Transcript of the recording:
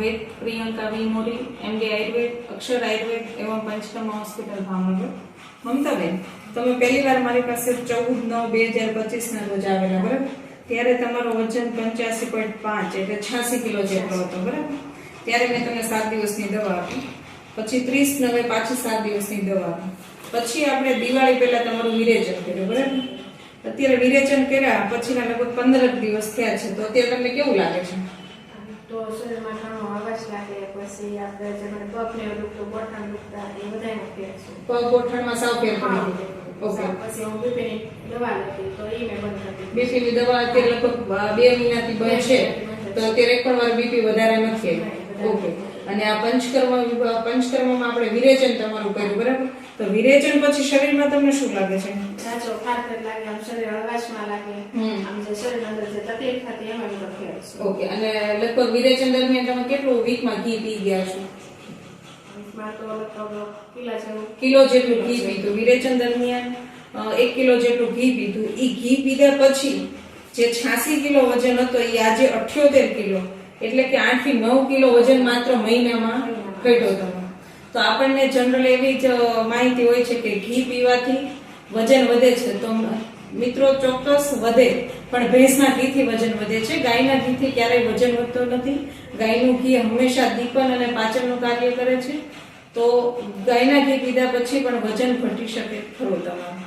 વૈદ Priyanka V Mori MD Ayurveda, Akshar Ayurveda એવં Panchakarma hospital Bhavnagar મમતાબેન, તમે પહેલી વાર મારી પાસે ચૌદ નવ બે હજાર પચીસના રોજ આવેલા, બરાબર? ત્યારે તમારું વજન પંચ્યાસી પોઈન્ટ પાંચ એટલે છ્યાસી કિલો જેટલો હતો, બરાબર? ત્યારે મેં તમને સાત દિવસની દવા આપી. પછી ત્રીસ નવે પાછી સાત દિવસની દવા આપી. પછી આપણે દિવાળી પહેલાં તમારું વિરેચન કર્યું, બરાબર? અત્યારે વિરેચન કર્યા, પછીના લગભગ પંદર દિવસ થયા છે, તો અત્યારે તમને કેવું લાગે છે? તો શરીરમાં ઘણો અવાજ લાગે પછી આપણે જે મને પગને દુખતું ગોઠણ દુખતા એ બધાનો ફેર છે. પગ ગોઠણમાં સાવ ફેર પડી. ગયો ઓકે. પછી હું બીપીની દવા લેતી તો એ મેં બંધ કરી દવા અત્યારે લગભગ બે મહિનાથી બંધ છે. તો અત્યારે એક પણ વાર બીપી વધારે નથી ઓકે. અને આ પંચકર્મ પંચકર્મમાં આપણે વિરેચન તમારું કર્યું બરાબર? તો વિરેચન પછી શરીરમાં તમને શું લાગે છે? સાચો ફાટ લાગે આમ શરીર અવાજમાં લાગે. આમ જે શરીર ઓકે અને લગભગ વિરેચન દરમિયાન તમે કેટલું વીકમાં ઘી પી ગયા છો? માં તો લગભગ કિલા જેવું. કિલો જેટલું ઘી પીધું. વિરેચન દરમિયાન એક કિલો જેટલું ઘી પીધું. એ ઘી પીધા પછી જે છ્યાસી કિલો વજન હતો એ આજે અઠ્યોતેર કિલો. એટલે કે આઠથી નવ કિલો વજન માત્ર મહિનામાં ઘટ્યો તમે તો આપણને જનરલ એવી જ માહિતી હોય છે કે ઘી પીવાથી વજન વધે છે તો મિત્રો ચોક્કસ વધે, પણ ભેંસના ઘીથી વજન વધે છે. ગાયના ઘીથી ક્યારેય વજન વધતો નથી. ગાયનું ઘી હંમેશા દીપન અને પાચનનું કાર્ય કરે છે. તો ગાયના ઘી પીધા પછી પણ વજન ઘટી શકે ખરું તમારું.